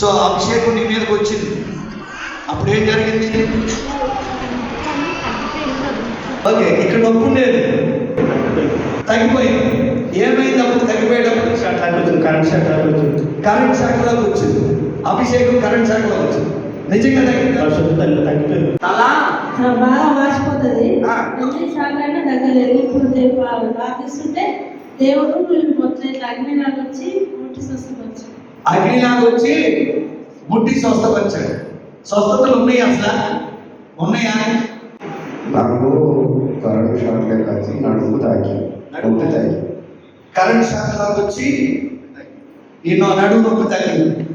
So అభిషేకం నీ మీదకి వచ్చింది. అప్పుడు ఏం జరిగింది? ఓకే ఇక్కడ నొప్పి ఉండేది. తగ్గిపోయింది. ఏమైంది అప్పుడు తగ్గిపోయేటప్పుడు? కరెంట్ శాఖలోకి వచ్చింది అభిషేకం కరెంట్ శాఖలోకి వచ్చింది నిజంగా తగ్గింది? తల? ఆ, బాగా వాసిపోతుంది అయినా తగ్గలేదు. ఇప్పుడు ప్రార్థిస్తుంటే దేవుడు వీళ్ళు మొత్తం ఇట్లా అగ్నిలాగా వచ్చి స్వస్థపరిచి అగ్నిలాగా వచ్చి ముట్టి స్వస్థపరిచాడు స్వస్థతలు ఉన్నాయి అసలు? ఉన్నాయా? నాకు కరెంట్ షాక్లే కాచి నడుము తాకి నొప్పి తాకి. కరెంట్ శాఖలోకి వచ్చి నిన్ను నడుము నొప్పి తగ్గింది.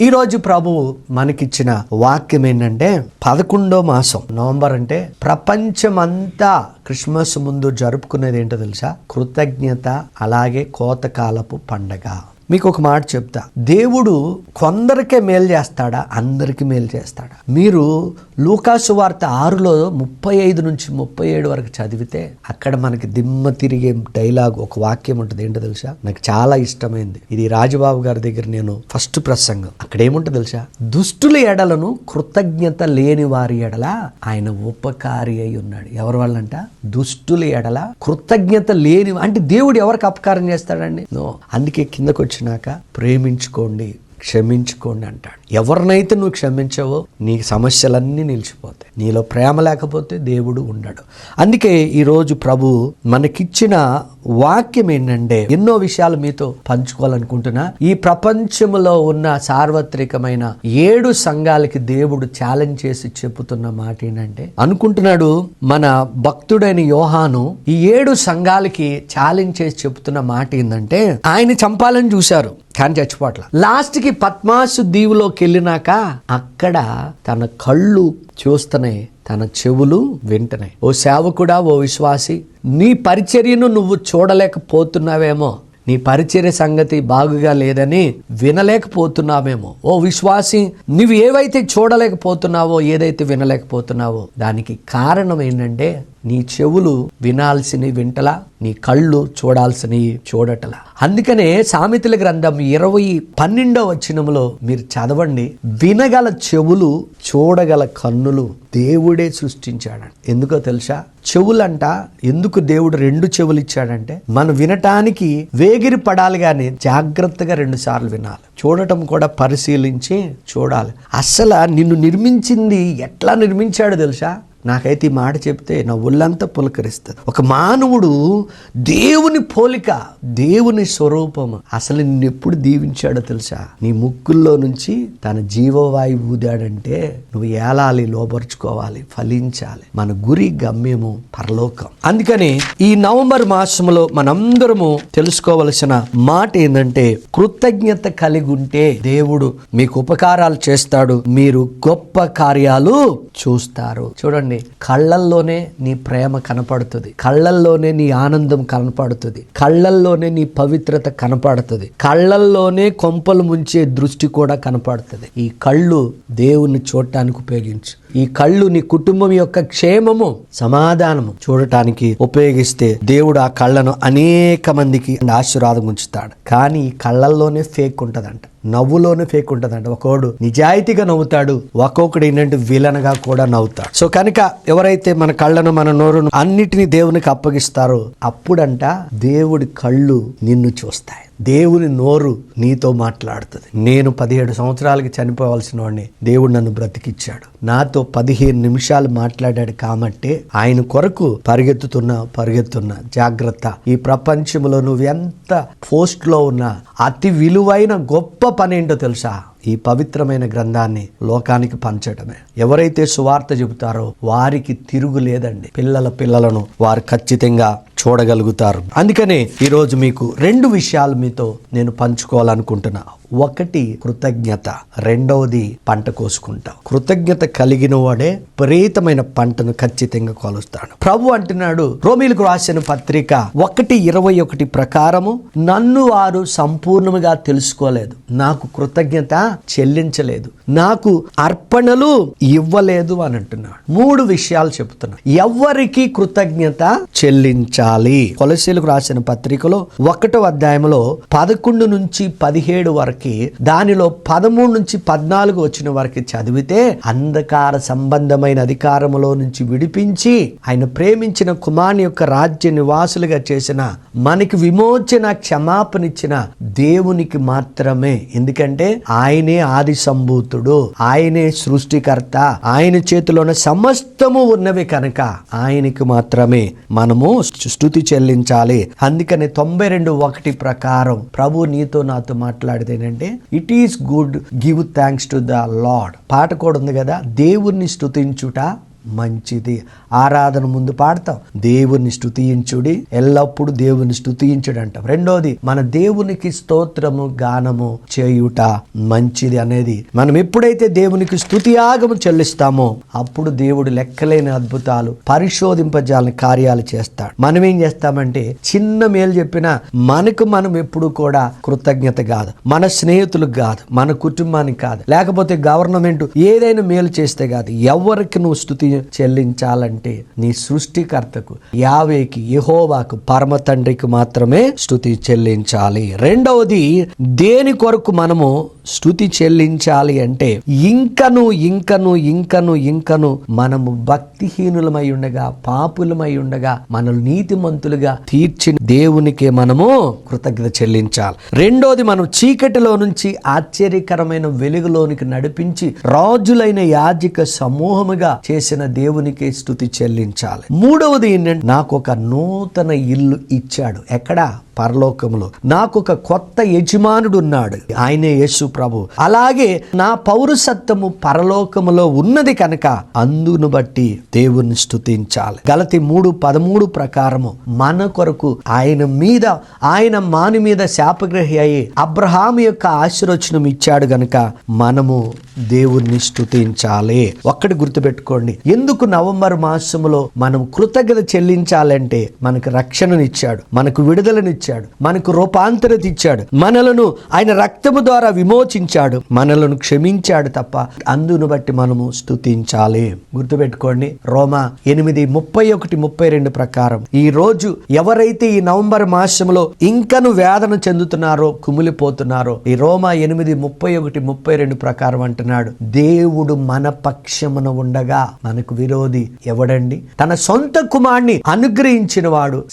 ఈరోజు ప్రభువు మనకిచ్చిన వాక్యం ఏంటంటే పదకొండో మాసం. నవంబర్ అంటే ప్రపంచమంతా క్రిస్మస్ ముందు జరుపుకునేది ఏంటో తెలుసా? కృతజ్ఞత అలాగే కోతకాలపు పండగ. మీకు ఒక మాట చెప్తా. దేవుడు కొందరికే మేలు చేస్తాడా? అందరికీ మేలు చేస్తాడా? మీరు లూకాసు వార్త ఆరులో ముప్పై ఐదు నుంచి ముప్పై ఏడు వరకు చదివితే అక్కడ మనకి దిమ్మ తిరిగే డైలాగ్ ఒక వాక్యం ఉంటుంది. ఏంటో తెలుసా? నాకు చాలా ఇష్టమైంది. ఇది రాజబాబు గారి దగ్గర నేను ఫస్ట్ ప్రసంగం. అక్కడ ఏముంటుంది తెలుసా? దుష్టుల ఎడలను కృతజ్ఞత లేని వారి ఎడల ఆయన ఉపకారి అయి ఉన్నాడు. ఎవరి వాళ్ళంట? దుష్టుల ఎడల కృతజ్ఞత లేని అంటే దేవుడు ఎవరికి అపకారం చేస్తాడండి? అందుకే కిందకు వచ్చినాక ప్రేమించుకోండి క్షమించుకోండి అంటాడు. ఎవరినైతే నువ్వు క్షమించవో నీ సమస్యలన్నీ నిలిచిపోతాయి. నీలో ప్రేమ లేకపోతే దేవుడు ఉండడు. అందుకే ఈరోజు ప్రభు మనకిచ్చిన వాక్యం ఏంటంటే ఎన్నో విషయాలు మీతో పంచుకోవాలనుకుంటున్నా. ఈ ప్రపంచంలో ఉన్న సార్వత్రికమైన ఏడు సంఘాలకి దేవుడు ఛాలెంజ్ చేసి చెబుతున్న మాట ఏంటంటే అనుకుంటున్నాడు మన భక్తుడైన యోహాను ఈ ఏడు సంఘాలకి ఛాలెంజ్ చేసి చెబుతున్న మాట ఏంటంటే ఆయన చంపాలని చూశారు కానీ చచ్చిపోట్ల లాస్ట్కి పద్మాసు దీవులోకి వెళ్ళినాక అక్కడ తన కళ్ళు చూస్తున్నాయి. తన చెవులు వింటనే. ఓ సేవకుడా ఓ విశ్వాసి నీ పరిచర్యను నువ్వు చూడలేకపోతున్నావేమో. నీ పరిచర్య సంగతి బాగుగా లేదని వినలేకపోతున్నావేమో. ఓ విశ్వాసి నువ్వు ఏవైతే చూడలేకపోతున్నావో ఏదైతే వినలేకపోతున్నావో దానికి కారణం ఏంటంటే నీ చెవులు వినాల్సినవి వింటలా నీ కళ్ళు చూడాల్సినవి చూడటలా. అందుకనే సామెతల గ్రంథం ఇరవై పన్నెండో వచ్చినములో మీరు చదవండి వినగల చెవులు చూడగల కన్నులు దేవుడే సృష్టించాడు. ఎందుకో తెలుసా? చెవులంట ఎందుకు దేవుడు రెండు చెవులు ఇచ్చాడంటే మనం వినటానికి వేగిరి పడాలి కానీ జాగ్రత్తగా రెండు సార్లు వినాలి. చూడటం కూడా పరిశీలించి చూడాలి. అసలు నిన్ను నిర్మించింది ఎట్లా నిర్మించాడు తెలుసా? నాకైతే ఈ మాట చెప్తే నా ఒళ్ళంతా పులకరిస్తుంది. ఒక మానవుడు దేవుని పోలిక దేవుని స్వరూపము అసలు నిన్ను ఎప్పుడు దీవించాడో తెలుసా? నీ ముక్కుల్లో నుంచి తన జీవవాయువు ఊదాడంటే నువ్వు ఏలాలి లోపరుచుకోవాలి ఫలించాలి. మన గురి గమ్యము పరలోకం. అందుకని ఈ నవంబర్ మాసంలో మనందరము తెలుసుకోవలసిన మాట ఏంటంటే కృతజ్ఞత కలిగి ఉంటే దేవుడు మీకు ఉపకారాలు చేస్తాడు మీరు గొప్ప కార్యాలు చూస్తారు. చూడండి అనగానే కళ్ళల్లోనే నీ ప్రేమ కనపడుతుంది. కళ్ళల్లోనే నీ ఆనందం కనపడుతుంది. కళ్ళల్లోనే నీ పవిత్రత కనపడుతుంది. కళ్ళల్లోనే కొంపలు ముంచే దృష్టి కూడా కనపడుతుంది. ఈ కళ్ళు దేవుణ్ణి చూడటానికి ఉపయోగించు. ఈ కళ్ళు నీ కుటుంబం యొక్క క్షేమము సమాధానము చూడటానికి ఉపయోగిస్తే దేవుడు ఆ కళ్ళను అనేక మందికి ఆశీర్వాదం ఉంచుతాడు. కానీ ఈ కళ్ళల్లోనే ఫేక్ ఉంటుందంట. నవ్వులోనే ఫేక్ ఉంటుందంట. ఒకడు నిజాయితీగా నవ్వుతాడు ఒక్కొక్కడు ఏంటంటే విలన్గా కూడా నవ్వుతాడు. సో కనుక ఎవరైతే మన కళ్ళను మన నోరును అన్నిటినీ దేవునికి అప్పగిస్తారో అప్పుడంట దేవుడి కళ్ళు నిన్ను చూస్తాయి. దేవుని నోరు నీతో మాట్లాడుతుంది. నేను పదిహేడు సంవత్సరాలకి చనిపోవాల్సిన వాడిని దేవుడు నన్ను బ్రతికిచ్చాడు. నాతో పదిహేను నిమిషాలు మాట్లాడాడు కాబట్టి ఆయన కొరకు పరిగెత్తుతున్నా పరిగెత్తున్నా జాగ్రత్త. ఈ ప్రపంచంలో నువ్వు ఎంత పోస్ట్లో ఉన్నా అతి విలువైన గొప్ప పని ఏంటో తెలుసా? ఈ పవిత్రమైన గ్రంథాన్ని లోకానికి పంచడమే. ఎవరైతే సువార్త చెబుతారో వారికి తిరుగు లేదండి. పిల్లల పిల్లలను వారు ఖచ్చితంగా చూడగలుగుతారు. అందుకనే ఈరోజు మీకు రెండు విషయాలు మీతో నేను పంచుకోవాలనుకుంటున్నా. ఒకటి కృతజ్ఞత రెండవది పంట కోసుకుంటాం కృతజ్ఞత కలిగిన వాడే విపరీతమైన పంటను ఖచ్చితంగా కొలుస్తాడు. ప్రభు అంటున్నాడు రోమిలకు రాసిన పత్రిక ఒకటి ఇరవై ఒకటి ప్రకారము నన్ను వారు సంపూర్ణముగా తెలుసుకోలేదు నాకు కృతజ్ఞత చెల్లించలేదు నాకు అర్పణలు ఇవ్వలేదు అని అంటున్నాడు. మూడు విషయాలు చెబుతున్నాడు ఎవరికి కృతజ్ఞత చెల్లించాలి? కొలసీలకు రాసిన పత్రికలో ఒకటో అధ్యాయంలో పదకొండు నుంచి పదిహేడు వరకు దానిలో పదమూడు నుంచి పద్నాలుగు వచ్చిన వరకు చదివితే అంధకార సంబంధమైన అధికారములో నుంచి విడిపించి ఆయన ప్రేమించిన కుమారుని యొక్క రాజ్య నివాసులుగా చేసిన మనకి విమోచన క్షమాపణిచ్చిన దేవునికి మాత్రమే. ఎందుకంటే ఆయనే ఆది సంభూతుడు ఆయనే సృష్టికర్త ఆయన చేతిలోన సమస్తము ఉన్నవి కనుక ఆయనకి మాత్రమే మనము స్థుతి చెల్లించాలి. అందుకని తొంభై రెండు ఒకటి ప్రకారం ప్రభు నీతో నాతో మాట్లాడితే ఏంటంటే it is good give thanks to the Lord పాట కూడా ఉంది కదా దేవుణ్ణి స్తుతించుట మంచిది. ఆరాధన ముందు పాడతాం. దేవుని స్తుతించుడి. ఎల్లప్పుడూ దేవుని స్తుతించుడు అంటాం రెండోది మన దేవునికి స్తోత్రము గానము చేయుట మంచిది అనేది. మనం ఎప్పుడైతే దేవునికి స్తుతియాగము చెల్లిస్తామో అప్పుడు దేవుడు లెక్కలేని అద్భుతాలు పరిశోధింపజాలని కార్యాలు చేస్తాడు. మనం ఏం చేస్తామంటే చిన్న మేలు చెప్పినా మనకు మనం ఎప్పుడు కూడా కృతజ్ఞత కాదు. మన స్నేహితులకు కాదు. మన కుటుంబానికి కాదు. లేకపోతే గవర్నమెంట్ ఏదైనా మేలు చేస్తే కాదు. ఎవరికి నువ్వు స్థుతి చెల్లించాలంటే నీ సృష్టికర్తకు యావేకి యహోవాకు పరమ తండ్రికి మాత్రమే స్థుతి చెల్లించాలి. రెండవది దేని కొరకు మనము స్థుతి చెల్లించాలి అంటే ఇంకను ఇంకను ఇంకను ఇంకను మనము భక్తిహీనులమై ఉండగా పాపులమై ఉండగా మనల్ని నీతిమంతులుగా తీర్చిన దేవునికే మనము కృతజ్ఞత చెల్లించాలి. రెండోది మనం చీకటిలో నుంచి ఆశ్చర్యకరమైన వెలుగులోనికి నడిపించి రాజులైన యాజిక సమూహముగా చేసిన దేవునికే స్థుతి చెల్లించాలి. మూడవది ఏంటంటే నాకు ఒక నూతన ఇల్లు ఇచ్చాడు. ఎక్కడా? పరలోకములో. నాకు ఒక కొత్త యజమానుడు ఉన్నాడు ఆయనే యేసు ప్రభు. అలాగే నా పౌరసత్వము పరలోకములో ఉన్నది కనుక అందును బట్టి దేవుని స్థుతించాలి గలతి మూడు పదమూడు ప్రకారము మన కొరకు ఆయన మీద ఆయన మాని మీద శాపగ్రహి అయి అబ్రహాం యొక్క ఆశీర్వచనం ఇచ్చాడు గనుక మనము దేవుణ్ణి స్థుతించాలి ఒక్కటి గుర్తుపెట్టుకోండి. ఎందుకు నవంబర్ మాసములో మనం కృతజ్ఞత చెల్లించాలంటే మనకు రక్షణనిచ్చాడు మనకు విడుదలనిచ్చాడు. మనకు రూపాంతరత ఇచ్చాడు. మనలను ఆయన రక్తము ద్వారా విమోచించాడు. మనలను క్షమించాడు తప్ప అందును బట్టి మనము స్తుతించాలి. గుర్తుపెట్టుకోండి రోమా ఎనిమిది ముప్పై ఒకటి ముప్పై రెండు ప్రకారం ఈ రోజు ఎవరైతే ఈ నవంబర్ మాసంలో ఇంకను వేదన చెందుతున్నారో కుమిలిపోతున్నారో ఈ రోమా ఎనిమిది ముప్పై ఒకటి ముప్పై రెండు ప్రకారం అంటున్నాడు దేవుడు మన పక్షమున ఉండగా మనకు విరోధి ఎవడండి? తన సొంత కుమార్ని అనుగ్రహించిన వాడు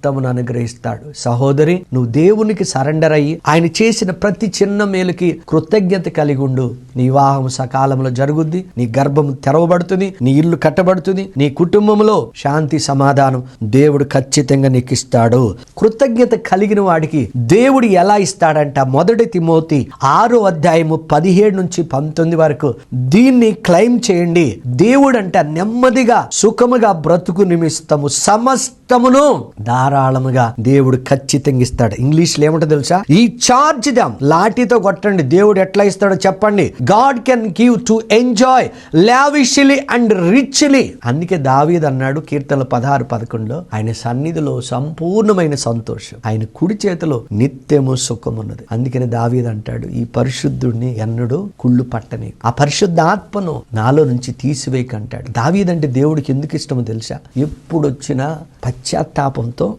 సమస్తమును అనుగ్రహిస్తాడు. సహోదరి నువ్వు దేవునికి సరెండర్ అయ్యి ఆయన చేసిన ప్రతి చిన్న మేలుకి కృతజ్ఞత కలిగి ఉండు. నీ వివాహం సకాలంలో జరుగుద్ది. నీ గర్భం తెరవబడుతుంది. నీ ఇల్లు కట్టబడుతుంది. నీ కుటుంబంలో శాంతి సమాధానం దేవుడు ఖచ్చితంగా నీకు ఇస్తాడు కృతజ్ఞత కలిగిన వాడికి దేవుడు ఎలా ఇస్తాడంట మొదటి తిమోతి ఆరో అధ్యాయము పదిహేడు నుంచి పంతొమ్మిది వరకు దీన్ని క్లెయిమ్ చేయండి. దేవుడంట నెమ్మదిగా సుఖముగా బ్రతుకు నిమిస్తము సమస్తమును దాన ధారాళముగా దేవుడు ఖచ్చితంగా ఇస్తాడు. ఇంగ్లీష్లో ఏమంటో తెలుసా? ఈ చార్జ్ దమ్ లాఠీతో కొట్టండి. దేవుడు ఎట్లా ఇస్తాడో చెప్పండి. God can give to enjoy lavishly and richly అందుకే దావీద్ అన్నాడు కీర్తనలు పదహారు పదకొండులో ఆయన సన్నిధిలో సంపూర్ణమైన సంతోషం. ఆయన కుడి చేతిలో నిత్యము సుఖమున్నది. అందుకని దావీద్ అంటాడు ఈ పరిశుద్ధుడిని ఎన్నడూ కుళ్ళు పట్టని ఆ పరిశుద్ధ ఆత్మను నాలో నుంచి తీసివేయకంటాడు. దావీద్ అంటే దేవుడికి ఎందుకు ఇష్టమో తెలుసా? ఎప్పుడు వచ్చినా పశ్చాత్తాపంతో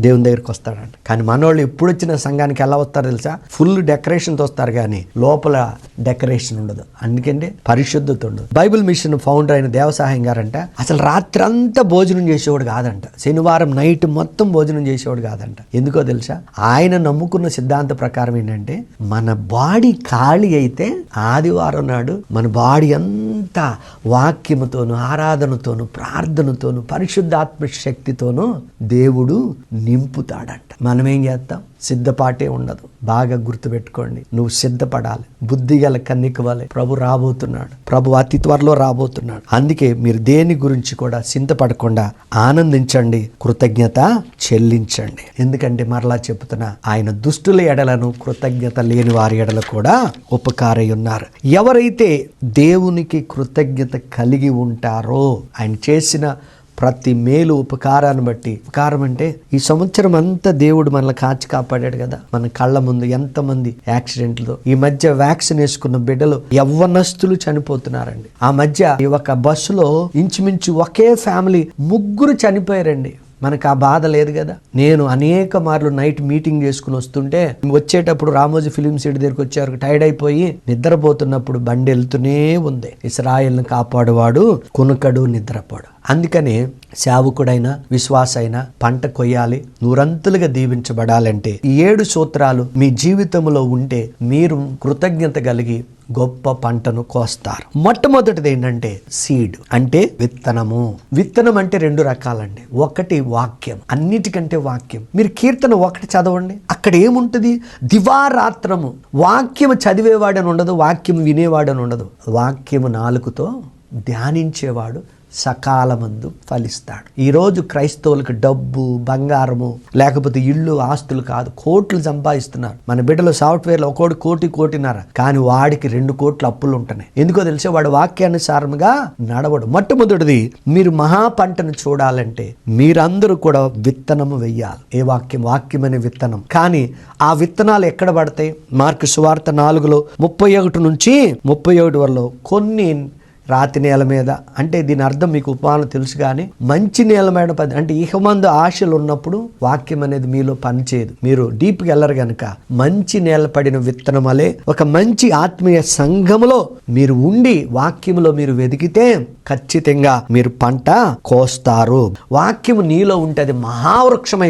దేవుని దగ్గరికి వస్తాడంట. కానీ మనోళ్ళు ఎప్పుడు వచ్చిన సంఘానికి ఎలా వస్తారో తెలుసా? ఫుల్ డెకరేషన్తో వస్తారు కానీ లోపల డెకరేషన్ ఉండదు. అందుకంటే పరిశుద్ధత ఉండదు. బైబిల్ మిషన్ ఫౌండర్ అయిన దేవసహాయం గారంట అసలు రాత్రంతా భోజనం చేసేవాడు కాదంట. శనివారం నైట్ మొత్తం భోజనం చేసేవాడు కాదంట. ఎందుకో తెలుసా? ఆయన నమ్ముకున్న సిద్ధాంత ప్రకారం ఏంటంటే మన బాడీ ఖాళీ అయితే ఆదివారం నాడు మన బాడీ అంతా వాక్యముతోను ఆరాధనతోను ప్రార్థనతోను పరిశుద్ధాత్మ శక్తితోనూ దేవుడు నింపుతాడంట. మనం ఏం చేస్తాం? సిద్ధపాటే ఉండదు. బాగా గుర్తుపెట్టుకోండి. నువ్వు సిద్ధపడాలి. బుద్ధి గల కన్నికవాలి ప్రభు రాబోతున్నాడు. ప్రభు అతి త్వరలో రాబోతున్నాడు. అందుకే మీరు దేని గురించి కూడా చింతపడకుండా ఆనందించండి. కృతజ్ఞత చెల్లించండి. ఎందుకంటే మరలా చెప్తున్నా ఆయన దుష్టుల ఎడలను కృతజ్ఞత లేని వారి ఎడలు కూడా ఉపకారై ఉన్నారు ఎవరైతే దేవునికి కృతజ్ఞత కలిగి ఉంటారో ఆయన చేసిన ప్రతి మేలు ఉపకారాన్ని బట్టి. ఉపకారం అంటే ఈ సంవత్సరం అంతా దేవుడు మనల్ని కాచి కాపాడాడు కదా. మన కళ్ళ ముందు ఎంతమంది యాక్సిడెంట్లు ఈ మధ్య వ్యాక్సిన్ వేసుకున్న బిడ్డలు యవ్వనస్తులు చనిపోతున్నారండి. ఆ మధ్య ఈ ఒక బస్సులో ఇంచుమించు ఒకే ఫ్యామిలీ ముగ్గురు చనిపోయారండి. మనకు ఆ బాధ లేదు కదా. నేను అనేక మార్లు నైట్ మీటింగ్ చేసుకుని వస్తుంటే వచ్చేటప్పుడు రామోజీ ఫిలిం సిటీ దగ్గరికి వచ్చారు టైర్డ్ అయిపోయి నిద్రపోతున్నప్పుడు బండి వెళ్తూనే ఉంది. ఇస్రాయల్ని కాపాడువాడు కునుకడు నిద్రపోడు. అందుకనే సేవకుడైన విశ్వాసైన పంట కొయ్యాలి నూరంతులుగా దీవించబడాలంటే ఈ ఏడు సూత్రాలు మీ జీవితంలో ఉంటే మీరు కృతజ్ఞత కలిగి గొప్ప పంటను కోస్తారు. మొట్టమొదటిది ఏంటంటే సీడ్ అంటే విత్తనము. విత్తనం అంటే రెండు రకాలండి. ఒకటి వాక్యం అన్నిటికంటే వాక్యం. మీరు కీర్తన ఒకటి చదవండి. అక్కడ ఏముంటుంది? దివారాత్రము. వాక్యం చదివేవాడని ఉండదు వాక్యం వినేవాడని ఉండదు వాక్యము నాలుగుతో ధ్యానించేవాడు సకాలమందు ఫలిస్తాడు. ఈరోజు క్రైస్తవులకు డబ్బు బంగారము లేకపోతే ఇళ్ళు ఆస్తులు కాదు కోట్లు సంపాదిస్తున్నారు. మన బిడ్డలు సాఫ్ట్వేర్లో ఒకటి కోటి కోటిన్నర. కానీ వాడికి రెండు కోట్ల అప్పులు ఉంటున్నాయి ఎందుకో తెలిసే వాడు వాక్యానుసారముగా నడవడు. మొట్టమొదటిది మీరు మహా పంటను చూడాలంటే మీరందరూ కూడా విత్తనము వెయ్యాలి. ఏ వాక్యం? వాక్యం అనే విత్తనం. కానీ ఆ విత్తనాలు ఎక్కడ పడతాయి? మార్కు సువార్త నాలుగులో ముప్పై ఒకటి నుంచి ముప్పై ఒకటి వరలో కొన్ని రాతి నేల మీద. అంటే దీని అర్థం మీకు ఉపమానం తెలుసు కానీ మంచి నేల మీద పది అంటే ఇహమందు ఆశలు ఉన్నప్పుడు వాక్యం అనేది మీలో పనిచేయదు. మీరు డీప్కి వెళ్ళరు కనుక మంచి నేల పడిన విత్తనం వలె ఒక మంచి ఆత్మీయ సంఘములో మీరు ఉండి వాక్యములో మీరు వెతికితే ఖచ్చితంగా మీరు పంట కోస్తారు. వాక్యము నీలో ఉంటే అది మహావృక్షం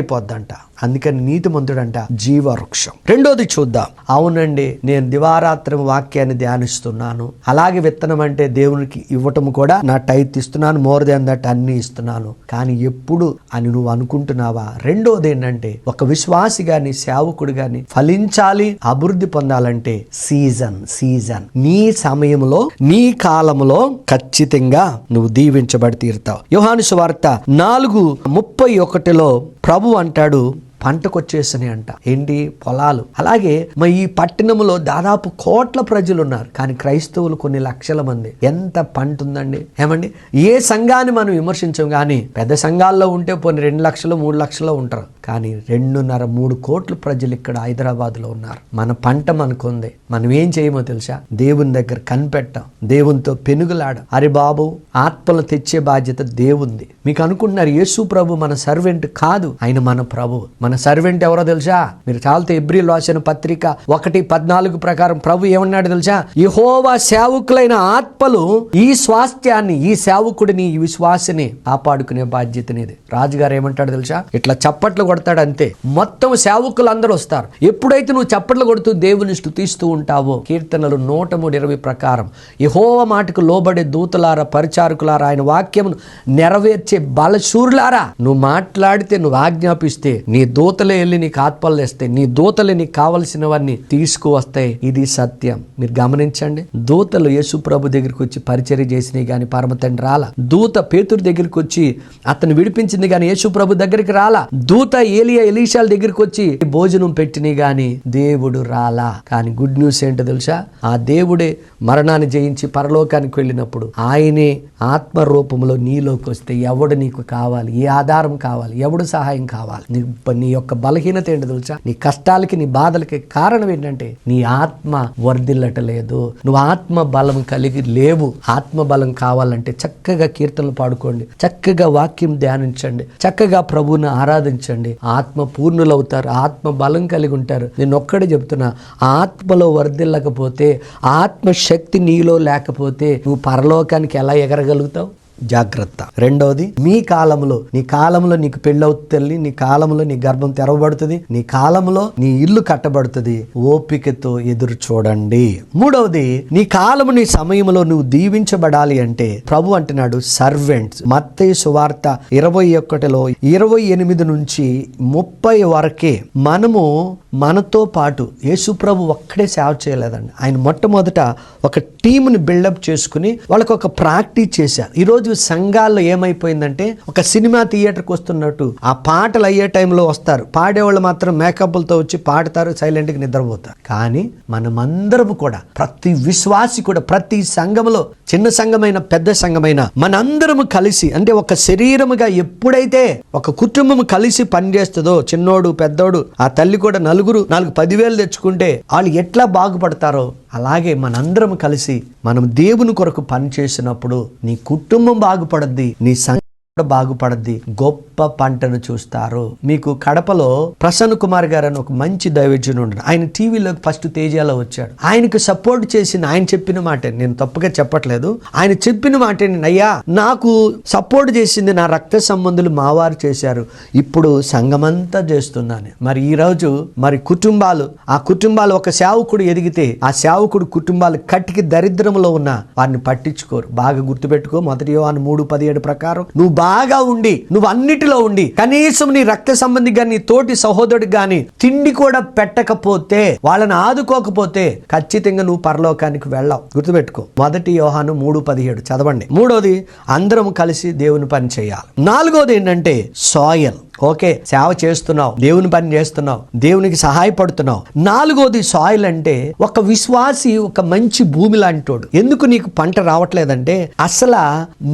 అందుకని నీతిమంతుడంట జీవవృక్షం. రెండోది చూద్దాం. అవునండి నేను దివారాత్రం వాక్యాన్ని ధ్యానిస్తున్నాను. అలాగే విత్తనం అంటే దేవునికి ఇవ్వటం కూడా నా టైత్ ఇస్తున్నాను మోర్ దాన్ దట్ అన్ని ఇస్తున్నాను. కానీ ఎప్పుడు అని నువ్వు అనుకుంటున్నావా? రెండోది ఏంటంటే ఒక విశ్వాసి గాని సేవకుడు గాని ఫలించాలి అభివృద్ధి పొందాలంటే సీజన్ సీజన్. నీ సమయంలో నీ కాలంలో ఖచ్చితంగా నువ్వు దీవించబడి తీరుతావు. యోహాను సువార్త నాలుగు ముప్పై ఒకటిలో ప్రభు అంటాడు పంటకొచ్చేసినాయి అంట ఏంటి? పొలాలు. అలాగే మరి ఈ పట్టణంలో దాదాపు కోట్ల ప్రజలు ఉన్నారు కానీ క్రైస్తవులు కొన్ని లక్షల మంది. ఎంత పంట ఉందండి ఏమండి? ఏ సంఘాన్ని మనం విమర్శించం? కానీ పెద్ద సంఘాల్లో ఉంటే పోనీ రెండు లక్షలు మూడు లక్షలు ఉంటారు. కానీ రెండున్నర మూడు కోట్ల ప్రజలు ఇక్కడ హైదరాబాద్లో ఉన్నారు. మన పంట మనకుంది. మనం ఏం చేయమో తెలుసా? దేవుని దగ్గర కనిపెట్టాం. దేవునితో పెనుగులాడ. అరే బాబు ఆత్మలు తెచ్చే బాధ్యత దేవుంది. మీకు అనుకుంటున్నారు యేసు ప్రభు మన సర్వెంట్ కాదు. ఆయన మన ప్రభు. మన సర్వెంట్ ఎవరో తెలుసా? మీరు చాలతో ఎబ్రిల్ రాసిన పత్రిక ఒకటి పద్నాలుగు ప్రకారం ప్రభు ఏమన్నాడు తెలుసా? యహోవా సేవకులైన ఆత్మలు ఈ స్వాస్థ్యాన్ని ఈ సేవకుడిని ఈ విశ్వాసని కాపాడుకునే బాధ్యతనేది. రాజుగారు ఏమంటాడు తెలుసా? ఇట్లా చప్పట్లు కొడతాడు అంతే. మొత్తం సేవకులు అందరూ వస్తారు. ఎప్పుడైతే నువ్వు చప్పట్లు కొడుతూ దేవుని స్థుతిస్తూ ఉంటావో కీర్తనలు నూట మూడు ఇరవై ప్రకారం యహోవ మాటకు లోబడే దూతలారా పరిచారకులారా ఆయన వాక్యమును నెరవేర్చే బలశూరులారా నువ్వు మాట్లాడితే నువ్వు ఆజ్ఞాపిస్తే నీ దూ దూతలే వెళ్ళి నీకు ఆత్మలు తెస్తాయి నీ దూతలే నీకు కావలసినవన్నీ తీసుకువస్తాయి. ఇది సత్యం. మీరు గమనించండి. దూతలు యేసు ప్రభు దగ్గరికి వచ్చి పరిచర్య చేసినాయి కానీ పరమతండ్రి రాలా రాల. దూత పేతురు దగ్గరికి వచ్చి అతను విడిపించింది కానీ యేసు ప్రభు దగ్గరికి రాలా. దూత ఏలియా ఎలీషాల దగ్గరికి వచ్చి భోజనం పెట్టినాయి కానీ దేవుడు రాలా. కానీ గుడ్ న్యూస్ ఏంటో తెలుసా? ఆ దేవుడే మరణాన్ని జయించి పరలోకానికి వెళ్ళినప్పుడు ఆయనే ఆత్మ రూపంలో నీలోకి వస్తే ఎవడు నీకు కావాలి? ఏ ఆధారం కావాలి? ఎవడు సహాయం కావాలి? నీ నీ యొక్క బలహీనత ఏంటి తెలుసా? నీ కష్టాలకి నీ బాధలకి కారణం ఏంటంటే నీ ఆత్మ వర్ధిల్లటలేదు. నువ్వు ఆత్మ బలం కలిగి లేవు. ఆత్మ బలం కావాలంటే చక్కగా కీర్తనలు పాడుకోండి. చక్కగా వాక్యం ధ్యానించండి. చక్కగా ప్రభువుని ఆరాధించండి. ఆత్మ పూర్ణులవుతారు. ఆత్మ బలం కలిగి ఉంటారు. నేను ఒక్కడే చెప్తున్నా ఆత్మలో వర్ధిల్లకపోతే ఆత్మ శక్తి నీలో లేకపోతే నువ్వు పరలోకానికి ఎలా ఎగరగలుగుతావు? జాగ్రత్త. రెండవది మీ కాలంలో నీ కాలంలో నీకు పెళ్ళవుతుంది తల్లి నీ కాలంలో నీ గర్భం తెరవబడుతుంది నీ కాలంలో నీ ఇల్లు కట్టబడుతుంది. ఓపికతో ఎదురు చూడండి. మూడవది నీ కాలము నీ సమయంలో నువ్వు దీవించబడాలి అంటే ప్రభు అంటున్నాడు సర్వెంట్స్. మత్తే సువార్త ఇరవై ఒకటిలో ఇరవై ఎనిమిది నుంచి ముప్పై వరకే మనము మనతో పాటు యేసు ప్రభు ఒక్కడే సేవ చేయలేదండి. ఆయన మొట్టమొదట ఒక టీంని బిల్డప్ చేసుకుని వాళ్ళకి ఒక ప్రాక్టీస్ చేశారు. ఈరోజు సంఘాల్లో ఏమైపోయిందంటే ఒక సినిమా థియేటర్కి వస్తున్నట్టు ఆ పాటలు అయ్యే టైంలో వస్తారు. పాడేవాళ్ళు మాత్రం మేకప్లతో వచ్చి పాడతారు సైలెంట్గా నిద్రపోతారు. కానీ మనమందరం కూడా ప్రతి విశ్వాసి కూడా ప్రతి సంఘంలో చిన్న సంఘమైన పెద్ద సంఘమైన మనందరము కలిసి అంటే ఒక శరీరముగా ఎప్పుడైతే ఒక కుటుంబం కలిసి పనిచేస్తుందో చిన్నోడు పెద్దోడు ఆ తల్లి కూడా నలుగురు నాలుగు పదివేలు తెచ్చుకుంటే వాళ్ళు ఎట్లా బాగుపడతారో అలాగే మనందరం కలిసి మనం దేవుని కొరకు పని చేసినప్పుడు నీ కుటుంబం బాగుపడద్ది నీ సం బాగుపడద్ది. గొప్ప పంటను చూస్తారు. మీకు కడపలో ప్రసన్న కుమార్ గారు అని ఒక మంచి దైవజ్ఞుడు ఉండడు ఆయన టీవీలో ఫస్ట్ తేజాలో వచ్చాడు. ఆయనకు సపోర్ట్ చేసిన ఆయన చెప్పిన మాట. నేను తప్పుగా చెప్పట్లేదు. ఆయన చెప్పిన మాట నేను అయ్యా నాకు సపోర్ట్ చేసింది నా రక్త సంబంధులు మావారు చేశారు. ఇప్పుడు సంఘమంతా చేస్తున్నాను. మరి ఈ రోజు మరి కుటుంబాలు ఆ కుటుంబాలు ఒక సేవకుడు ఎదిగితే ఆ సేవకుడు కుటుంబాలు కట్టికి దరిద్రంలో ఉన్న వారిని పట్టించుకోరు. బాగా గుర్తుపెట్టుకో. మొదటి యోహాను మూడు పదిహేడు ప్రకారం నువ్వు బాగా ఉండి నువ్వు అన్నిటిలో ఉండి కనీసం నీ రక్త సంబంధి కానీ తోటి సహోదరుడు కానీ తిండి కూడా పెట్టకపోతే వాళ్ళని ఆదుకోకపోతే ఖచ్చితంగా నువ్వు పరలోకానికి వెళ్ళావు. గుర్తుపెట్టుకో. మొదటి యోహాను మూడు పదిహేడు. చదవండి. మూడోది అందరం కలిసి దేవుని పని చేయాలి. నాలుగోది ఏంటంటే సాయల్. ఓకే సేవ చేస్తున్నావు దేవుని పని చేస్తున్నావు దేవునికి సహాయపడుతున్నావు. నాలుగోది సాయిల్ అంటే ఒక విశ్వాసి ఒక మంచి భూమి లాంటోడు ఎందుకు నీకు పంట రావట్లేదంటే అసలు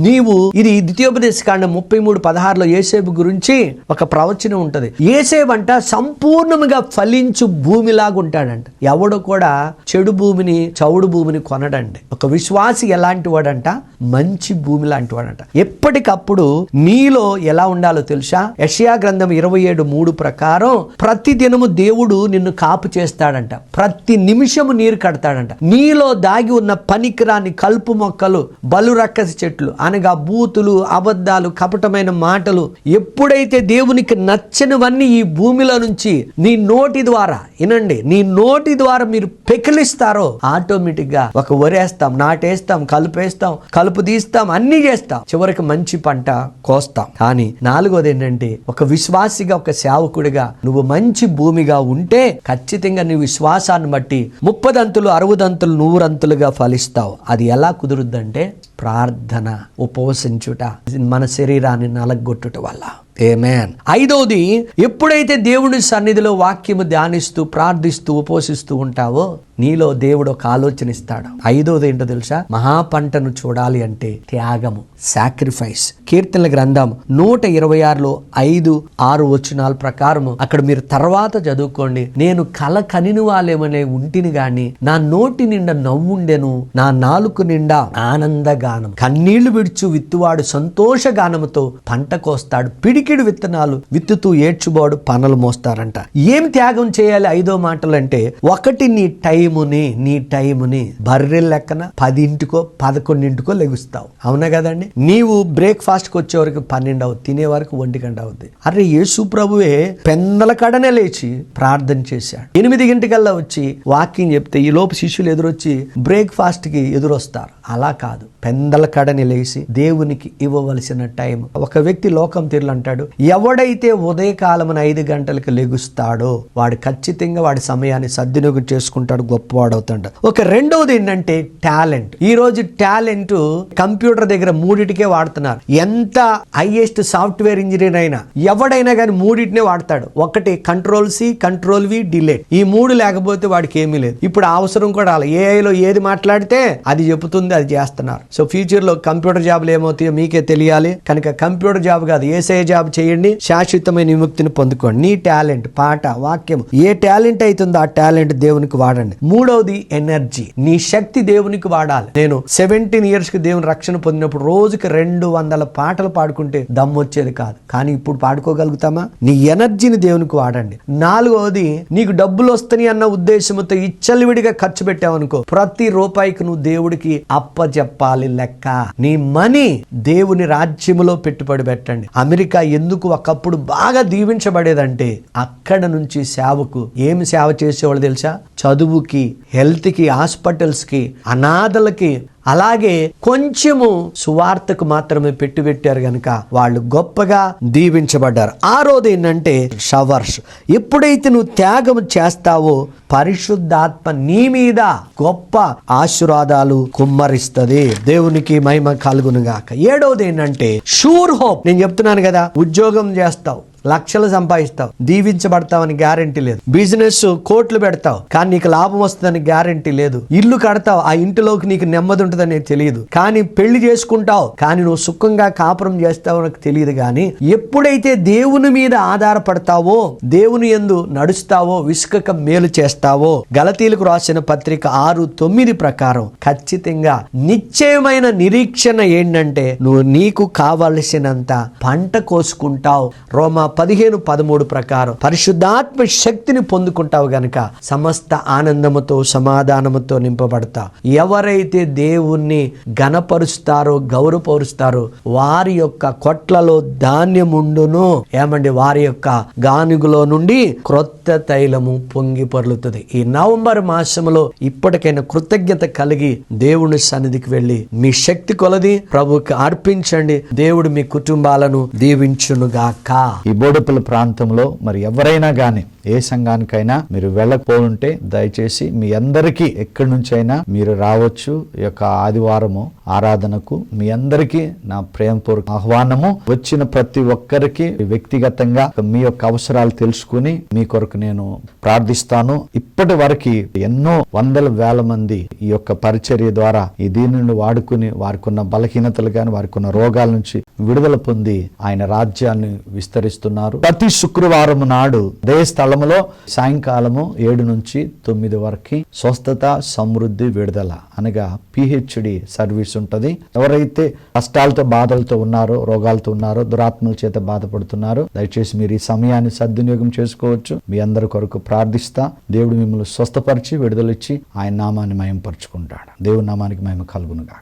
నీవు ఇది ద్వితీయోపదేశ కాండం ముప్పై మూడు పదహారులో ఏసేపు గురించి ఒక ప్రవచనం ఉంటుంది. ఏసేపు అంట సంపూర్ణముగా ఫలించు భూమిలాగా ఉంటాడంట ఎవడు కూడా చెడు భూమిని చౌడు భూమిని కొనడండి. ఒక విశ్వాసి ఎలాంటి వాడంట మంచి భూమి లాంటి వాడంట ఎప్పటికప్పుడు నీలో ఎలా ఉండాలో తెలుసా? యషయా గ్రంథం ఇరవై ఏడు మూడు ప్రకారం ప్రతి దినము దేవుడు నిన్ను కాపు చేస్తాడంట. ప్రతి నిమిషము నీరు కడతాడంట. నీలో దాగి ఉన్న పనికిరాని కలుపు మొక్కలు బలు రక్కసి చెట్లు అనగా బూతులు అబద్ధాలు కపటమైన మాటలు ఎప్పుడైతే దేవునికి నచ్చనివన్నీ ఈ భూమిలో నుంచి నీ నోటి ద్వారా వినండి నీ నోటి ద్వారా మీరు పెకిలిస్తారో ఆటోమేటిక్గా ఒక వరేస్తాం నాటేస్తాం కలుపేస్తాం కలుపు తీస్తాం అన్ని చేస్తాం. చివరికి మంచి పంట కోస్తాం. కానీ నాలుగోది ఏంటంటే ఒక విశ్వాసిగా ఒక సేవకుడిగా నువ్వు మంచి భూమిగా ఉంటే ఖచ్చితంగా నీ విశ్వాసాన్ని బట్టి ముప్పదంతులు అరవదంతులు నూరంతులుగా ఫలిస్తావు. అది ఎలా కుదురుద్దంటే ప్రార్థన ఉపవసించుట. మన శరీరాన్ని నలగొట్టుట వల్ల. ఏమేన్ ఐదవది ఎప్పుడైతే దేవుని సన్నిధిలో వాక్యము ధ్యానిస్తూ ప్రార్థిస్తూ ఉపోషిస్తూ ఉంటావో నీలో దేవుడు ఒక ఆలోచన ఇస్తాడు. ఐదవది ఏంటో తెలుసా? మహాపంటను చూడాలి అంటే త్యాగము సాక్రిఫైస్ కీర్తనల గ్రంథం నూట ఇరవై ఆరులో ఐదు ఆరు వచనాల ప్రకారము అక్కడ మీరు తర్వాత చదువుకోండి. నేను కల కనిని వాళ్ళేమనే ఉంటిని గాని నా నోటి నిండా నవ్వుండెను నా నాలుకు నిండా ఆనందగానం. కన్నీళ్ళు విడుచు విత్తువాడు సంతోష గానముతో పంట కోస్తాడు పిడి పిడికిడు విత్తనాలు విత్తుతూ ఏడ్చుబాడు పనులు మోస్తారంట. ఏం త్యాగం చేయాలి ఐదో మాటలు అంటే ఒకటి నీ టైముని నీ టైముని బర్రెల లెక్కన పదింటికో పదకొండింటికో లెగుస్తావు. అవునా కదండి? నీవు బ్రేక్ఫాస్ట్కి వచ్చే వరకు పన్నెండు అవుతుంది తినే వరకు ఒంటి గంట అవుద్ది అరే యేసు ప్రభువే పెందల కడనే లేచి ప్రార్థన చేశాడు. ఎనిమిది గంటకల్లా వచ్చి వాకింగ్ చెప్తే ఈ లోపు శిష్యులు ఎదురొచ్చి బ్రేక్ఫాస్ట్కి ఎదురొస్తారు. అలా కాదు. పెందల కడని లేచి దేవునికి ఇవ్వవలసిన టైం ఒక వ్యక్తి లోకం తీరులు అంటాడు ఎవడైతే ఉదయకాలమున ఐదు గంటలకు లెగుస్తాడో వాడు ఖచ్చితంగా వాడి సమయాన్ని సద్వినియోగం చేసుకుంటాడు గొప్పవాడవుతాడు. ఒక రెండవది ఏంటంటే టాలెంట్. ఈ రోజు టాలెంట్ కంప్యూటర్ దగ్గర మూడిటికే వాడుతున్నారు. ఎంత హైయెస్ట్ సాఫ్ట్వేర్ ఇంజనీర్ అయినా ఎవడైనా కానీ మూడిటినే వాడతాడు. ఒకటి control C control V delete ఈ మూడు లేకపోతే వాడికి ఏమీ లేదు. ఇప్పుడు అవసరం కూడా అలా ఏఐలో ఏది మాట్లాడితే అది చెబుతుంది అది చేస్తున్నారు. సో ఫ్యూచర్లో కంప్యూటర్ జాబ్లు ఏమవుతాయో మీకే తెలియాలి. కనుక కంప్యూటర్ జాబ్ కాదు ఏసఐ జాబ్ చేయండి శాశ్వతమైన విముక్తిని పొందుకోండి. నీ టాలెంట్ పాట వాక్యం ఏ టాలెంట్ అవుతుందో ఆ టాలెంట్ దేవునికి వాడండి. మూడవది ఎనర్జీ. నీ శక్తి దేవునికి వాడాలి. నేను సెవెంటీన్ ఇయర్స్కి దేవుని రక్షణ పొందినప్పుడు రోజుకి రెండు వందల పాటలు పాడుకుంటే దమ్ము వచ్చేది కాదు. కానీ ఇప్పుడు పాడుకోగలుగుతామా? నీ ఎనర్జీని దేవునికి వాడండి. నాలుగవది నీకు డబ్బులు వస్తాయి అన్న ఉద్దేశంతో ఇచ్చలివిడిగా ఖర్చు పెట్టావనుకో ప్రతి రూపాయికి నువ్వు దేవుడికి అప్పచెప్పాలి లెక్క. నీ మనీ దేవుని రాజ్యములో పెట్టుబడి పెట్టండి. అమెరికా ఎందుకు ఒకప్పుడు బాగా దీవించబడేదంటే అక్కడ నుంచి సేవకు ఏమి సేవ చేసేవాళ్ళు తెలుసా? చదువుకి హెల్త్కి హాస్పిటల్స్కి అనాథలకి అలాగే కొంచెము సువార్తకు మాత్రమే పెట్టి పెట్టారు కనుక వాళ్ళు గొప్పగా దీవించబడ్డారు. ఆరోది ఏంటంటే షవర్స్ ఎప్పుడైతే నువ్వు త్యాగం చేస్తావో పరిశుద్ధాత్మ నీ మీద గొప్ప ఆశీర్వాదాలు కుమ్మరిస్తుంది. దేవునికి మహిమ కలుగునుగాక. ఏడవది ఏంటంటే షూర్ హోప్ నేను చెప్తున్నాను కదా ఉద్యోగం చేస్తావు. లక్షలు సంపాదిస్తావు. దీవించబడతావని గ్యారంటీ లేదు. బిజినెస్ కోట్లు పెడతావు. కానీ నీకు లాభం వస్తుందని గ్యారంటీ లేదు. ఇల్లు కడతావు. ఆ ఇంటిలోకి నీకు నెమ్మది ఉంటుందని తెలియదు. కానీ పెళ్ళి చేసుకుంటావు. కానీ నువ్వు సుఖంగా కాపురం చేస్తావు నాకు తెలియదు కానీ ఎప్పుడైతే దేవుని మీద ఆధారపడతావో దేవుని ఎందు నడుస్తావో విసుకక మేలు చేస్తావో గలతీలకు రాసిన పత్రిక ఆరు తొమ్మిది ప్రకారం ఖచ్చితంగా నిశ్చయమైన నిరీక్షణ ఏంటంటే నువ్వు నీకు కావలసినంత పంట కోసుకుంటావు. రోమా పదిహేను పదమూడు ప్రకారం పరిశుద్ధాత్మ శక్తిని పొందుకుంటావు గనక సమస్త ఆనందముతో సమాధానముతో నింపబడతా. ఎవరైతే దేవుణ్ణి గణపరుస్తారో గౌరవపరుస్తారో వారి యొక్క కొట్లలో ధాన్యముండును ఏమండి? వారి యొక్క గానుగులో నుండి క్రొత్త తైలము పొంగి పొర్లుతుంది. ఈ నవంబర్ మాసములో ఇప్పటికైనా కృతజ్ఞత కలిగి దేవుని సన్నిధికి వెళ్ళి మీ శక్తి కొలది ప్రభుకి అర్పించండి. దేవుడు మీ కుటుంబాలను దీవించునుగాక. ఈ బోడుపల్లి ప్రాంతంలో మరి ఎవరైనా కానీ ఏ సంఘానికైనా మీరు వెళ్ళకపోతుంటే దయచేసి మీ అందరికీ ఎక్కడి నుంచైనా మీరు రావచ్చు. ఈ యొక్క ఆదివారము ఆరాధనకు మీ అందరికీ నా ప్రేమపూర్వక ఆహ్వానము. వచ్చిన ప్రతి ఒక్కరికి వ్యక్తిగతంగా మీ యొక్క అవసరాలు తెలుసుకుని మీ కొరకు నేను ప్రార్థిస్తాను. ఇప్పటి వరకు ఎన్నో వందల వేల మంది ఈ యొక్క పరిచర్య ద్వారా ఈ దీనిని వాడుకుని వారికి ఉన్న బలహీనతలు కానీ వారికి ఉన్న రోగాల నుంచి విడుదల పొంది ఆయన రాజ్యాన్ని విస్తరిస్తున్నారు. ప్రతి శుక్రవారం నాడు అదే స్థలములో సాయంకాలము ఏడు నుంచి తొమ్మిది వరకు స్వస్థత సమృద్ధి విడుదల అనగా పిహెచ్డి సర్వీస్ ఉంటది. ఎవరైతే కష్టాలతో బాధలతో ఉన్నారో రోగాలతో ఉన్నారో దురాత్మల చేత బాధపడుతున్నారో దయచేసి మీరు ఈ సమయాన్ని సద్వినియోగం చేసుకోవచ్చు. మీ అందరి కొరకు ప్రార్థిస్తా. దేవుడు మిమ్మల్ని స్వస్థపరిచి విడుదలిచ్చి ఆయన నామాన్ని మయంపరుచుకుంటాడు. దేవుని నామానికి మహిమ కలుగునుగా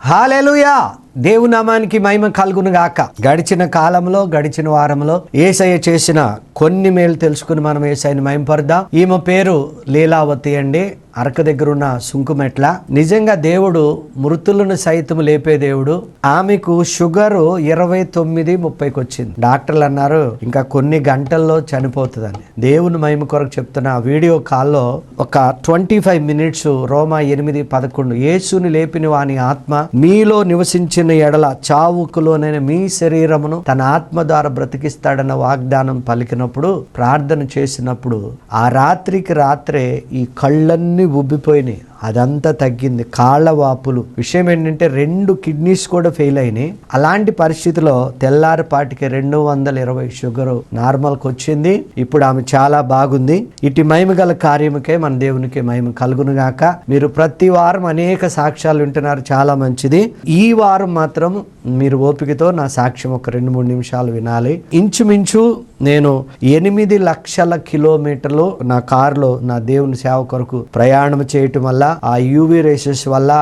హాలెలుయా దేవు నామానికి మహిమ కలుగును గాక. గడిచిన కాలంలో గడిచిన వారంలో ఏసయ్య చేసిన కొన్ని మేలు తెలుసుకుని మనం ఏసైని మహింపరుద్దాం. ఈమె పేరు లీలావతి అండి. అరక దగ్గర ఉన్న సుంకుమెట్ల. నిజంగా దేవుడు మృతులను సైతం లేపే దేవుడు. ఆమెకు షుగర్ ఇరవై తొమ్మిది ముప్పైకి వచ్చింది. డాక్టర్లు అన్నారు ఇంకా కొన్ని గంటల్లో చనిపోతుందని. దేవుని మహిమ కొరకు చెప్తున్న వీడియో కాల్లో ఒక ట్వంటీ ఫైవ్ మినిట్స్ రోమా ఎనిమిది పదకొండు. యేసుని లేపిన వాని ఆత్మ మీలో నివసించిన ఎడల చావుకులోనైన మీ శరీరమును తన ఆత్మ ద్వారా బ్రతికిస్తాడన్న వాగ్దానం పలికినప్పుడు ప్రార్థన చేసినప్పుడు ఆ రాత్రికి రాత్రే ఈ కళ్ళన్నీ ఉబ్బిపోయినాయి. అదంతా తగ్గింది. కాళ్ళ వాపులు. విషయం ఏంటంటే రెండు కిడ్నీస్ కూడా ఫెయిల్ అయినాయి. అలాంటి పరిస్థితిలో తెల్లారిపాటికి రెండు వందల ఇరవై షుగర్ నార్మల్కి వచ్చింది. ఇప్పుడు ఆమె చాలా బాగుంది. ఇటు మహిమ గల కార్యముకే మన దేవునికి మహిమ కలుగునుగాక మీరు ప్రతి వారం అనేక సాక్ష్యాలు వింటున్నారు. చాలా మంచిది. ఈ వారం మాత్రం మీరు ఓపికతో నా సాక్ష్యం ఒక రెండు మూడు నిమిషాలు వినాలి. ఇంచుమించు నేను ఎనిమిది లక్షల కిలోమీటర్లు నా కారులో నా దేవుని సేవ కొరకు ప్రయాణం చేయటం వల్ల ఆ యూవీ రేసెస్ వల్ల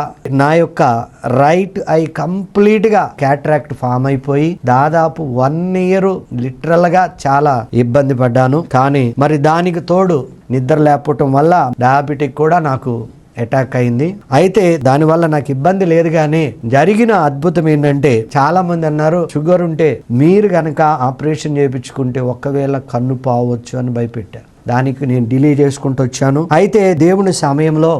నా యొక్క రైట్ ఐ కంప్లీట్గా క్యాట్రాక్ట్ ఫామ్ అయిపోయి దాదాపు వన్ ఇయర్ లిటరల్గా చాలా ఇబ్బంది పడ్డాను. కానీ మరి దానికి తోడు నిద్ర లేకపోవటం వల్ల డయాబెటిక్ కూడా నాకు అటాక్ అయింది. అయితే దానివల్ల నాకు ఇబ్బంది లేదు కానీ జరిగిన అద్భుతం ఏంటంటే చాలా మంది అన్నారు షుగర్ ఉంటే మీరు కనుక ఆపరేషన్ చేయించుకుంటే ఒక్కవేళ కన్ను పావచ్చు అని భయపెట్టారు దానికి నేను డిలే చేసుకుంటూ వచ్చాను. అయితే దేవుని సమయంలో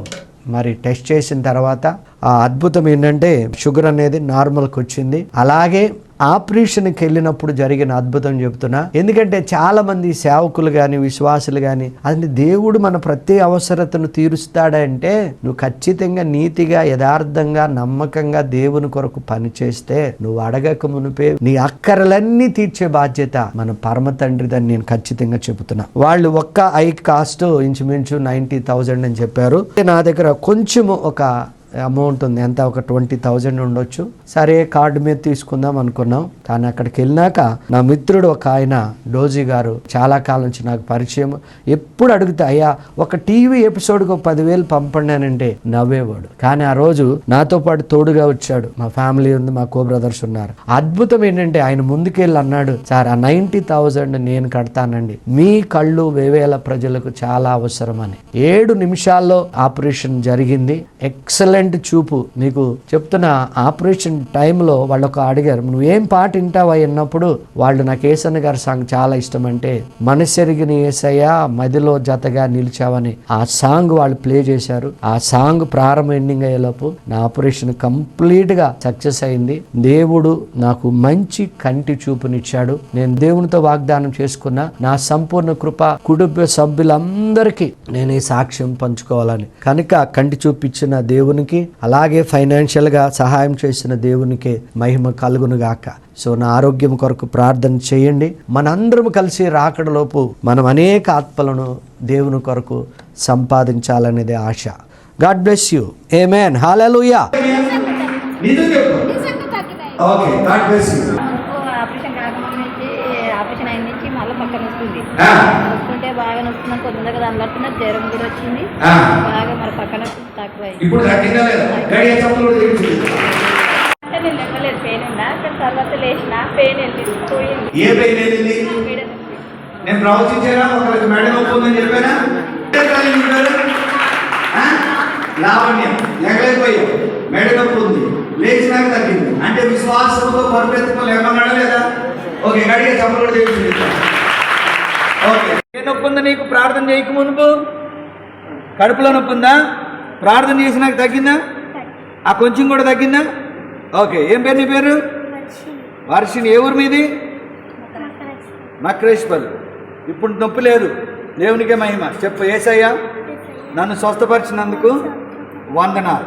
మరి టెస్ట్ చేసిన తర్వాత ఆ అద్భుతం ఏంటంటే షుగర్ అనేది నార్మల్కి వచ్చింది. అలాగే ఆపరేషన్కి వెళ్ళినప్పుడు జరిగిన అద్భుతం చెబుతున్నా ఎందుకంటే చాలామంది సేవకులు కానీ విశ్వాసులు కానీ అది దేవుడు మన ప్రతి అవసరతను తీరుస్తాడంటే నువ్వు ఖచ్చితంగా నీతిగా యథార్థంగా నమ్మకంగా దేవుని కొరకు పనిచేస్తే నువ్వు అడగక మునిపే నీ అక్కరలన్నీ తీర్చే బాధ్యత మన పరమ తండ్రిదని నేను ఖచ్చితంగా చెబుతున్నా. వాళ్ళు ఒక్క ఐ కాస్ట్ ఇంచుమించు నైంటీ థౌజండ్ అని చెప్పారు. నా దగ్గర కొంచెము ఒక అమౌంట్ ఉంది. ఎంత? ఒక ట్వంటీ థౌజండ్ ఉండొచ్చు. సరే కార్డు మీద తీసుకుందాం అనుకున్నాం. కానీ అక్కడికి వెళ్ళినాక నా మిత్రుడు ఒక ఆయన డోజీ గారు చాలా కాలం నుంచి నాకు పరిచయం. ఎప్పుడు అడుగుతా అయ్యా ఒక టీవీ ఎపిసోడ్కి ఒక పదివేలు పంపండానంటే నవ్వేవాడు. కానీ ఆ రోజు నాతో పాటు తోడుగా వచ్చాడు. మా ఫ్యామిలీ ఉంది మా కో బ్రదర్స్ ఉన్నారు. అద్భుతం ఏంటంటే ఆయన ముందుకెళ్ళి అన్నాడు సార్ ఆ నైంటీ థౌజండ్ నేను కడతానండి. మీ కళ్ళు వేవేల ప్రజలకు చాలా అవసరమని. ఏడు నిమిషాల్లో ఆపరేషన్ జరిగింది. ఎక్సలెంట్ చూపు. నీకు చెప్తున్న ఆపరేషన్ టైంలో వాళ్ళు ఒక అడిగారు నువ్వేం పాట వింటావా? అన్నప్పుడు వాళ్ళు నాకు ఏసన్న గారి సాంగ్ చాలా ఇష్టం అంటే మనసెరిగిన ఏసయ్య మదిలో జతగా నిలిచావని ఆ సాంగ్ వాళ్ళు ప్లే చేశారు. ఆ సాంగ్ ప్రారంభ ఎండింగ్ అయ్యేలోపు నా ఆపరేషన్ కంప్లీట్గా సక్సెస్ అయింది. దేవుడు నాకు మంచి కంటి చూపునిచ్చాడు. నేను దేవునితో వాగ్దానం చేసుకున్న నా సంపూర్ణ కృప కుటుంబ సభ్యులందరికీ నేను ఈ సాక్ష్యం పంచుకోవాలని. కనుక కంటి చూపించిన దేవునికి అలాగే ఫైనాన్షియల్గా సహాయం చేసిన దేవునికి మహిమ కలుగును గాక సో నా ఆరోగ్యం కొరకు ప్రార్థన చేయండి. మనందరం కలిసి రాకడలోపు మనం అనేక ఆత్మలను దేవుని కొరకు సంపాదించాలనేది ఆశ. God bless you. Amen hallelujah నిజం చెప్పు. Okay God bless you. Operation కాకముందు నుంచి ఆపరేషన్ అయిన నుంచి మళ్ళీ పక్కన వస్తుంది. బాగా వస్తున్నాం కొందరు దానిలో జ్వరం కూడా వచ్చింది. బాగా మరి పక్కన తక్కువ. ఇప్పుడు అంటే నేను లెక్కలేదు పెయిన్ ఉందా? కానీ తర్వాత లేచిన పెయిన్ వెళ్ళి పోయింది. ఏ పెయిన్ వెళ్ళింది? నొప్పి. నేను ఒకరికి మెడ నొప్పి ఉందని చెప్పానా? కాదు? లావణ్యం మెడ నొప్పి ఉంది. లేచినాక తగ్గింది. అంటే విశ్వాసంతో పరిపెత్తుకో లేమన్నాడా లేదా? ఓకే గడిగా చప్పలు కూడా నీకు ప్రార్థన చేయక మునుపు? కడుపులో నొప్పి ఉందా? ప్రార్థన చేసినాక తగ్గిందా? ఆ కొంచెం కూడా తగ్గిందా? ఓకే ఏం పేరు నీ పేరు? వర్షిని ఏ ఊరు మీది? మక్రేశ్వర్ ఇప్పుడు నొప్పి లేదు. దేవునికే మహిమ. చెప్పు ఏసయ్యా? నన్ను స్వస్థపరిచినందుకు వందనాలు.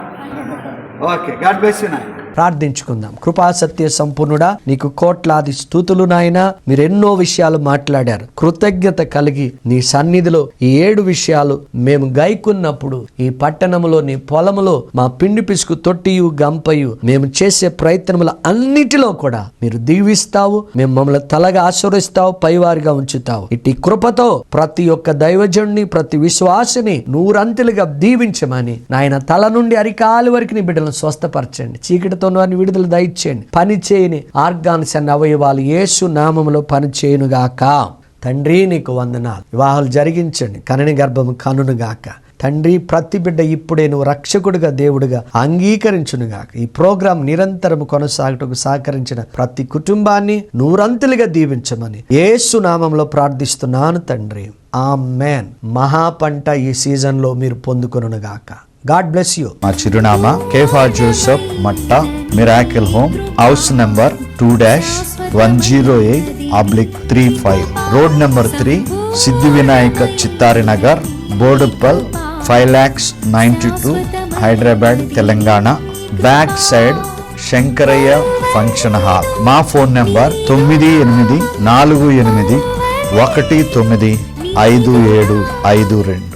ఓకే గాడ్ బెస్ట్ నాయన. ప్రార్థించుకుందాం. కృపా సత్య సంపూర్ణుడా నీకు కోట్లాది స్థుతులు నాయన. మీరెన్నో విషయాలు మాట్లాడారు. కృతజ్ఞత కలిగి నీ సన్నిధిలో ఈ ఏడు విషయాలు మేము గైకున్నప్పుడు ఈ పట్టణంలో నీ పొలములో మా పిండి పిసుకు తొట్టియు గంపయు మేము చేసే ప్రయత్నముల అన్నిటిలో కూడా మీరు దీవిస్తావు మేము మమ్మల్ని తలగా ఆశ్రయిస్తావు పైవారిగా ఉంచుతావు. ఇట్టి కృపతో ప్రతి ఒక్క దైవజుణ్ణి ప్రతి విశ్వాసిని నూరంతులుగా దీవించమని నాయన తల నుండి అరికాలు వరకు నీ బిడ్డలను స్వస్థపరచండి. చీకటితో వారిని విడుదల దయచేయండి. పని చేయని ఆర్గాన్స్ అన్న అవయవాలు యేసు నామములో పని చేయనుగాక. తండ్రి నీకు వందనాలు. వివాహాలు జరిగించండి. కనని గర్భము కనునుగాక. తండ్రి ప్రతి బిడ్డ ఇప్పుడే నువ్వు రక్షకుడిగా దేవుడిగా అంగీకరించునుగాక. ఈ ప్రోగ్రాం నిరంతరం కొనసాగుటకు సహకరించిన ప్రతి కుటుంబాన్ని నూరంతులుగా దీవించమని యేసు నామంలో ప్రార్థిస్తున్నాను తండ్రి. ఆ మేన్ మహాపంట ఈ సీజన్లో మీరు పొందుకొనుగాక గాడ్ బ్లెస్ యూ మా చిరునామా కేఫా జోసఫ్ మట్ట miracle home house number two dash one zero eight oblique three five road number three Siddhi Vinayaka Chittari Nagar Boduppal five lakhs ninety two Hyderabad Telangana. Back side Shankarayya function hall. మా phone number తొమ్మిది ఎనిమిది నాలుగు ఎనిమిది ఒకటి తొమ్మిది ఐదు ఏడు ఐదు రెండు.